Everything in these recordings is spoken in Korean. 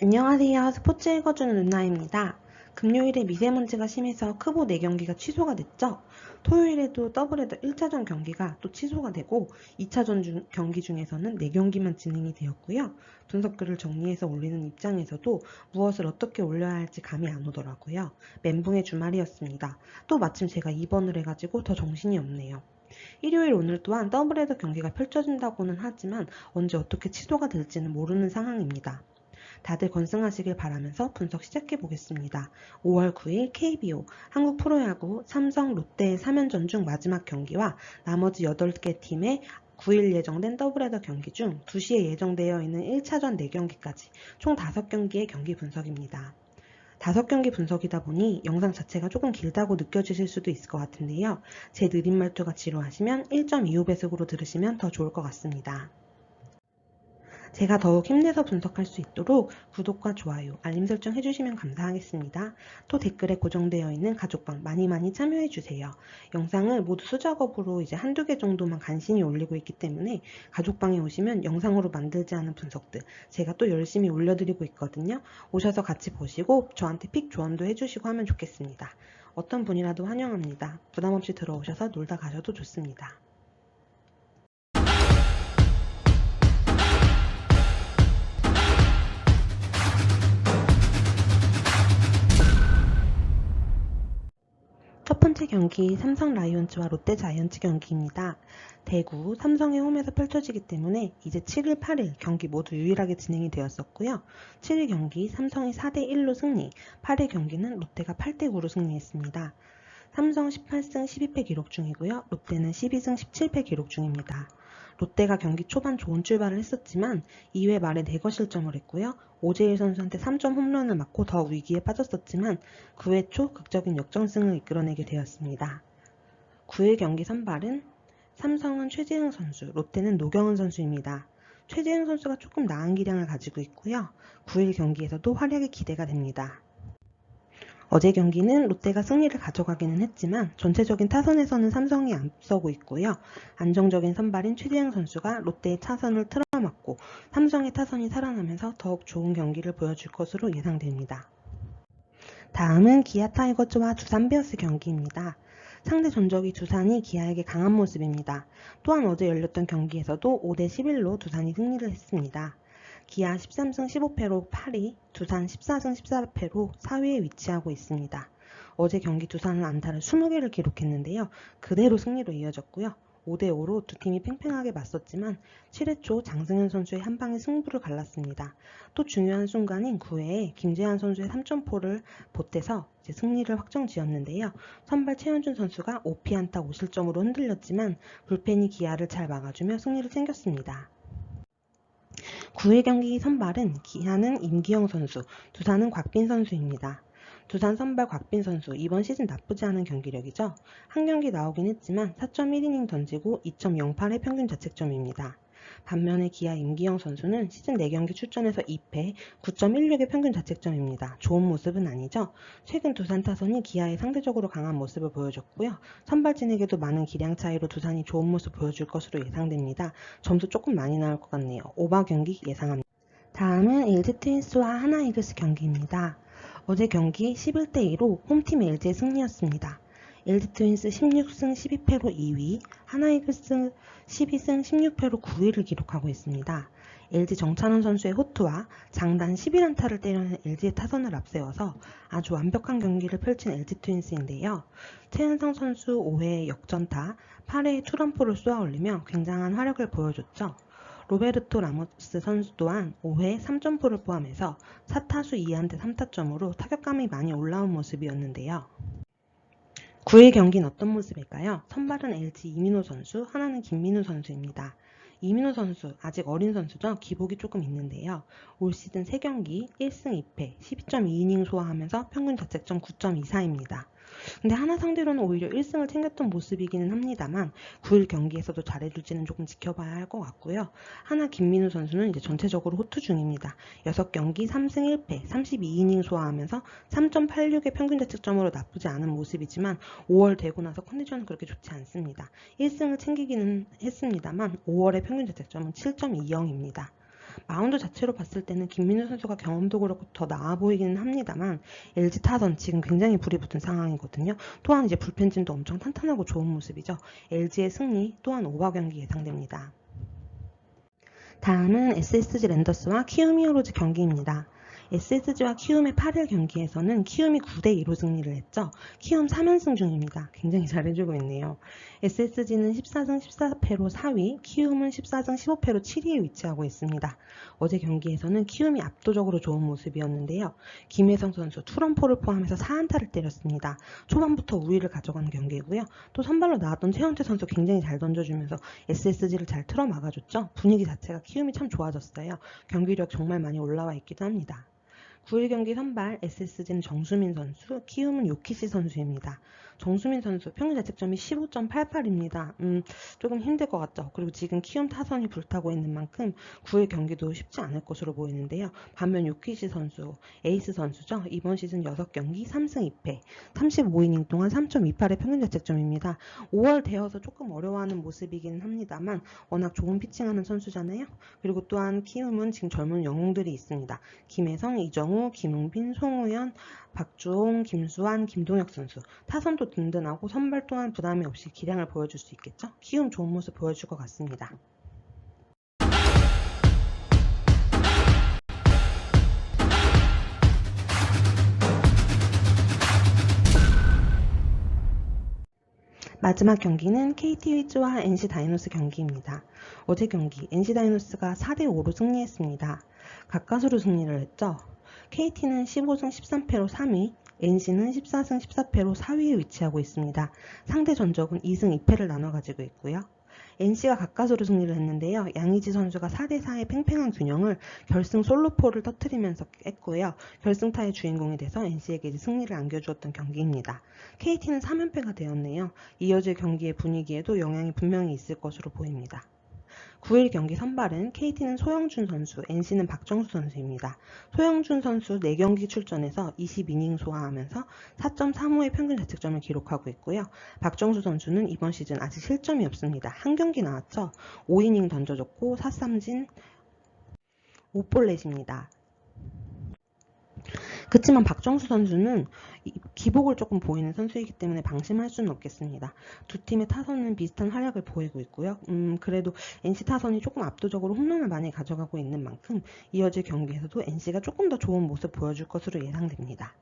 안녕하세요. 스포츠 읽어주는 누나입니다. 금요일에 미세먼지가 심해서 크보 4경기가 취소가 됐죠. 토요일에도 더블헤더 1차전 경기가 또 취소가 되고 2차전 중- 경기 중에서는 4경기만 진행이 되었고요. 분석글을 정리해서 올리는 입장에서도 무엇을 어떻게 올려야 할지 감이 안 오더라고요. 멘붕의 주말이었습니다. 또 마침 제가 입원을 해가지고 더 정신이 없네요. 일요일 오늘 또한 더블헤더 경기가 펼쳐진다고는 하지만 언제 어떻게 취소가 될지는 모르는 상황입니다. 다들 건승하시길 바라면서 분석 시작해 보겠습니다. 5월 9일 KBO 한국 프로야구 삼성 롯데의 3연전 중 마지막 경기와 나머지 8개 팀의 9일 예정된 더블헤더 경기 중 2시에 예정되어 있는 1차전 4경기까지 총 5경기의 경기 분석입니다. 5경기 분석이다 보니 영상 자체가 조금 길다고 느껴지실 수도 있을 것 같은데요. 제 느린 말투가 지루하시면 1.25배속으로 들으시면 더 좋을 것 같습니다. 제가 더욱 힘내서 분석할 수 있도록 구독과 좋아요, 알림 설정 해주시면 감사하겠습니다. 또 댓글에 고정되어 있는 가족방 많이 많이 참여해주세요. 영상을 모두 수작업으로 이제 한두 개 정도만 간신히 올리고 있기 때문에 가족방에 오시면 영상으로 만들지 않은 분석들 제가 또 열심히 올려드리고 있거든요. 오셔서 같이 보시고 저한테 픽 조언도 해주시고 하면 좋겠습니다. 어떤 분이라도 환영합니다. 부담없이 들어오셔서 놀다 가셔도 좋습니다. 번째 경기 삼성 라이온즈와 롯데 자이언츠 경기입니다. 대구 삼성의 홈에서 펼쳐지기 때문에 이제 7일, 8일 경기 모두 유일하게 진행이 되었었고요. 7일 경기 삼성이 4대 1로 승리, 8일 경기는 롯데가 8대 9로 승리했습니다. 삼성 18승 12패 기록 중이고요. 롯데는 12승 17패 기록 중입니다. 롯데가 경기 초반 좋은 출발을 했었지만 2회 말에 대거 실점을 했고요. 오재일 선수한테 3점 홈런을 맞고 더 위기에 빠졌었지만 9회 초 극적인 역전승을 이끌어내게 되었습니다. 9일 경기 선발은 삼성은 최재흥 선수, 롯데는 노경은 선수입니다. 최재흥 선수가 조금 나은 기량을 가지고 있고요. 9일 경기에서도 활약이 기대가 됩니다. 어제 경기는 롯데가 승리를 가져가기는 했지만 전체적인 타선에서는 삼성이 앞서고 있고요. 안정적인 선발인 최재형 선수가 롯데의 타선을 틀어막고 삼성의 타선이 살아나면서 더욱 좋은 경기를 보여줄 것으로 예상됩니다. 다음은 기아 타이거즈와 두산 베어스 경기입니다. 상대 전적이 두산이 기아에게 강한 모습입니다. 또한 어제 열렸던 경기에서도 5대 11로 두산이 승리를 했습니다. 기아 13승 15패로 8위, 두산 14승 14패로 4위에 위치하고 있습니다. 어제 경기 두산은 안타를 20개를 기록했는데요. 그대로 승리로 이어졌고요. 5대5로 두 팀이 팽팽하게 맞섰지만 7회 초 장승현 선수의 한 방에 승부를 갈랐습니다. 또 중요한 순간인 9회에 김재환 선수의 3점포를 보태서 이제 승리를 확정 지었는데요. 선발 최현준 선수가 5피안타 5실점으로 흔들렸지만 불펜이 기아를 잘 막아주며 승리를 챙겼습니다. 9회 경기 선발은 기아는 임기영 선수, 두산은 곽빈 선수입니다. 두산 선발 곽빈 선수 이번 시즌 나쁘지 않은 경기력이죠. 한 경기 나오긴 했지만 4.1이닝 던지고 2.08의 평균 자책점입니다. 반면에 기아 임기영 선수는 시즌 4경기 출전해서 2패, 9.16의 평균 자책점입니다. 좋은 모습은 아니죠. 최근 두산 타선이 기아에 상대적으로 강한 모습을 보여줬고요. 선발진에게도 많은 기량 차이로 두산이 좋은 모습 보여줄 것으로 예상됩니다. 점수 조금 많이 나올 것 같네요. 오버 경기 예상합니다. 다음은 LG 트윈스와 하나이글스 경기입니다. 어제 경기 11대 2로 홈팀 LG의 승리였습니다. LG 트윈스 16승 12패로 2위, 하나이글스 12승 16패로 9위를 기록하고 있습니다. LG 정찬원 선수의 호투와 장단 11안타를 때려낸 LG의 타선을 앞세워서 아주 완벽한 경기를 펼친 LG 트윈스인데요. 최은성 선수 5회에 역전타, 8회에 투런포를 쏘아 올리며 굉장한 화력을 보여줬죠. 로베르토 라모스 선수 또한 5회 3점포를 포함해서 4타수 2안타 3타점으로 타격감이 많이 올라온 모습이었는데요. 9일 경기는 어떤 모습일까요? 선발은 LG 이민호 선수, 하나는 김민우 선수입니다. 이민호 선수, 아직 어린 선수죠? 기복이 조금 있는데요. 올 시즌 3경기 1승 2패, 12.2이닝 소화하면서 평균 자책점 9.24입니다. 근데 하나 상대로는 오히려 1승을 챙겼던 모습이기는 합니다만 9일 경기에서도 잘해줄지는 조금 지켜봐야 할 것 같고요. 하나 김민우 선수는 이제 전체적으로 호투 중입니다. 6경기 3승 1패 32이닝 소화하면서 3.86의 평균 자책점으로 나쁘지 않은 모습이지만 5월 되고 나서 컨디션은 그렇게 좋지 않습니다. 1승을 챙기기는 했습니다만 5월의 평균 자책점은 7.20입니다. 마운드 자체로 봤을 때는 김민우 선수가 경험도 그렇고 더 나아 보이기는 합니다만 LG 타선 지금 굉장히 불이 붙은 상황이거든요. 또한 이제 불펜진도 엄청 탄탄하고 좋은 모습이죠. LG의 승리 또한 오버 경기 예상됩니다. 다음은 SSG 랜더스와 키움 히어로즈 경기입니다. SSG와 키움의 8일 경기에서는 키움이 9대 2로 승리를 했죠. 키움 3연승 중입니다. 굉장히 잘해주고 있네요. SSG는 14승 14패로 4위, 키움은 14승 15패로 7위에 위치하고 있습니다. 어제 경기에서는 키움이 압도적으로 좋은 모습이었는데요. 김혜성 선수 투런포를 포함해서 4안타를 때렸습니다. 초반부터 우위를 가져가는 경기고요. 또 선발로 나왔던 최현태 선수 굉장히 잘 던져주면서 SSG를 잘 틀어 막아줬죠. 분위기 자체가 키움이 참 좋아졌어요. 경기력 정말 많이 올라와 있기도 합니다. 9일 경기 선발 SSG는 정수민 선수, 키움은 요키시 선수입니다. 정수민 선수 평균 자책점이 15.88입니다. 음, 조금 힘들 것 같죠. 그리고 지금 키움 타선이 불타고 있는 만큼 9일 경기도 쉽지 않을 것으로 보이는데요. 반면 요키시 선수, 에이스 선수죠. 이번 시즌 6경기 3승 2패, 35이닝 동안 3.28의 평균 자책점입니다. 5월 되어서 조금 어려워하는 모습이긴 합니다만 워낙 좋은 피칭하는 선수잖아요. 그리고 또한 키움은 지금 젊은 영웅들이 있습니다. 김혜성, 이정우, 김웅빈, 송우현, 박주홍, 김수환, 김동혁 선수. 타선도 든든하고 선발 또한 부담이 없이 기량을 보여줄 수 있겠죠? 키움 좋은 모습 보여줄 것 같습니다. 마지막 경기는 KT 위즈와 NC 다이노스 경기입니다. 어제 경기 NC 다이노스가 4대 5로 승리했습니다. 가까스로 승리를 했죠. KT는 15승 13패로 3위, NC는 14승 14패로 4위에 위치하고 있습니다. 상대 전적은 2승 2패를 나눠 가지고 있고요. NC가 가까스로 승리를 했는데요. 양의지 선수가 4대4의 팽팽한 균형을 결승 솔로포를 터트리면서 했고요. 결승타의 주인공이 돼서 NC에게 승리를 안겨주었던 경기입니다. KT는 3연패가 되었네요. 이어질 경기의 분위기에도 영향이 분명히 있을 것으로 보입니다. 9일 경기 선발은 KT는 소영준 선수, NC는 박정수 선수입니다. 소영준 선수 4경기 출전해서 20이닝 소화하면서 4.35의 평균 자책점을 기록하고 있고요. 박정수 선수는 이번 시즌 아직 실점이 없습니다. 한 경기 나왔죠. 5이닝 던져줬고 4삼진 5볼넷입니다. 그렇지만 박정수 선수는 기복을 조금 보이는 선수이기 때문에 방심할 수는 없겠습니다. 두 팀의 타선은 비슷한 활약을 보이고 있고요. 음, 그래도 NC 타선이 조금 압도적으로 홈런을 많이 가져가고 있는 만큼 이어질 경기에서도 NC가 조금 더 좋은 모습 보여줄 것으로 예상됩니다.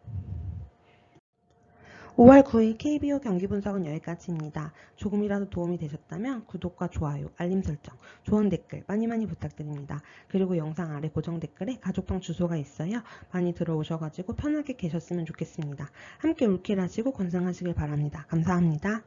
5월 9일 KBO 경기 분석은 여기까지입니다. 조금이라도 도움이 되셨다면 구독과 좋아요, 알림 설정, 좋은 댓글 많이 많이 부탁드립니다. 그리고 영상 아래 고정 댓글에 가족방 주소가 있어요. 많이 들어오셔가지고 편하게 계셨으면 좋겠습니다. 함께 올킬 하시고 건승하시길 바랍니다. 감사합니다.